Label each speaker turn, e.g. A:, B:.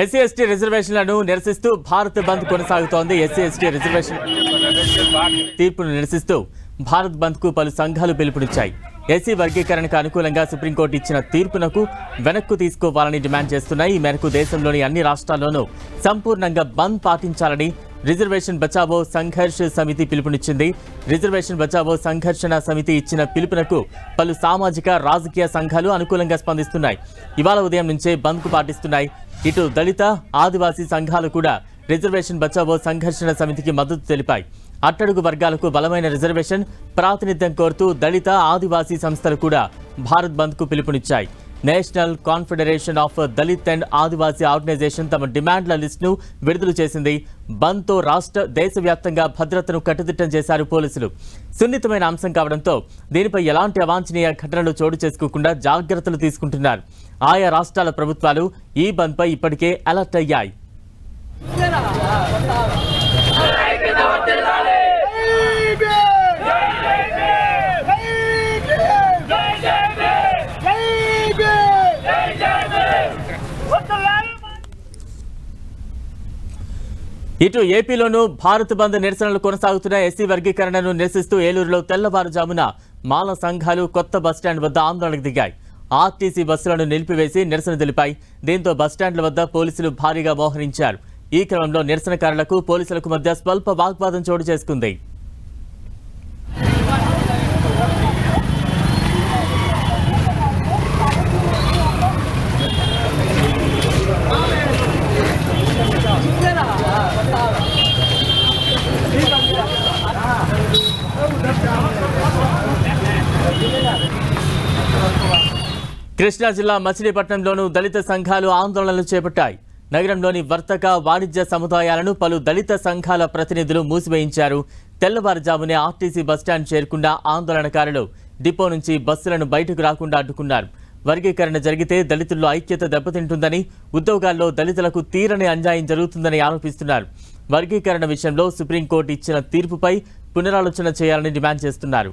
A: SC ST రిజర్వేషన్లను నిరసిస్తూ భారత్ బంద్ కొనసాగుతోంది. ఎస్సీ ఎస్టీ రిజర్వేషన్ తీర్పును నిరసిస్తూ భారత్ బంద్కు పలు సంఘాలు పిలుపునిచ్చాయి. ఎస్సీ వర్గీకరణకు అనుకూలంగా సుప్రీంకోర్టు ఇచ్చిన తీర్పునకు వెనక్కు తీసుకోవాలని డిమాండ్ చేస్తున్నాయి. ఈ మేరకు దేశంలోని అన్ని రాష్ట్రాల్లోనూ సంపూర్ణంగా బంద్ పాటించాలని రిజర్వేషన్ బచావో సంఘర్ష సమితి పిలుపునిచ్చింది. రిజర్వేషన్ బచావో సంఘర్షణ సమితి ఇచ్చిన పిలుపునకు పలు సామాజిక రాజకీయ సంఘాలు అనుకూలంగా స్పందిస్తున్నాయి. ఇవాళ ఉదయం నుంచే బంద్కు పాటిస్తున్నాయి. ఇటు దళిత ఆదివాసీ సంఘాలు కూడా రిజర్వేషన్ బచావో సంఘర్షణ సమితికి మద్దతు తెలిపాయి. అట్టడుగు వర్గాలకు బలమైన రిజర్వేషన్ ప్రాతినిధ్యం కోరుతూ దళిత ఆదివాసీ సంస్థలు కూడా భారత్ బంద్కు పిలుపునిచ్చాయి. National confederation of Dalit and Adivasi organisation తమ డిమాండ్ల లిస్టును విడుదల చేసింది. బంద్తో రాష్ట్ర దేశవ్యాప్తంగా భద్రతను కట్టుదిట్టం చేశారు పోలీసులు. సున్నితమైన అంశం కావడంతో దీనిపై ఎలాంటి అవాంఛనీయ ఘటనలు చోటు చేసుకోకుండా జాగ్రత్తలు తీసుకుంటున్నారు. ఆయా రాష్ట్రాల ప్రభుత్వాలు ఈ బంద్పై ఇప్పటికే అలర్ట్ అయ్యాయి. ఇటు ఏపీలోనూ భారత్ బంద్ నిరసనలు కొనసాగుతున్న ఎస్సీ వర్గీకరణను నిరసిస్తూ ఏలూరులో తెల్లవారుజామున మాల సంఘాలు కొత్త బస్టాండ్ వద్ద ఆందోళనకు దిగాయి. ఆర్టీసీ బస్సులను నిలిపివేసి నిరసన తెలిపాయి. దీంతో బస్టాండ్ల వద్ద పోలీసులు భారీగా మోహరించారు. ఈ క్రమంలో నిరసనకారులకు పోలీసులకు మధ్య స్వల్ప వాగ్వాదం చోటు చేసుకుంది. కృష్ణా జిల్లా మచిలీపట్నంలోనూ దళిత సంఘాలు ఆందోళనలు చేపట్టాయి. నగరంలోని వర్తక వాణిజ్య సముదాయాలను పలు దళిత సంఘాల ప్రతినిధులు మూసివేయించారు. తెల్లవారుజామునే ఆర్టీసీ బస్టాండ్ చేరుకున్న ఆందోళనకారులు డిపో నుంచి బస్సులను బయటకు రాకుండా అడ్డుకున్నారు. వర్గీకరణ జరిగితే దళితుల్లో ఐక్యత దెబ్బతింటుందని ఉద్యోగాల్లో దళితులకు తీరని అన్యాయం జరుగుతుందని ఆరోపిస్తున్నారు. వర్గీకరణ విషయంలో సుప్రీంకోర్టు ఇచ్చిన తీర్పుపై పునరాలోచన చేయాలని డిమాండ్ చేస్తున్నారు.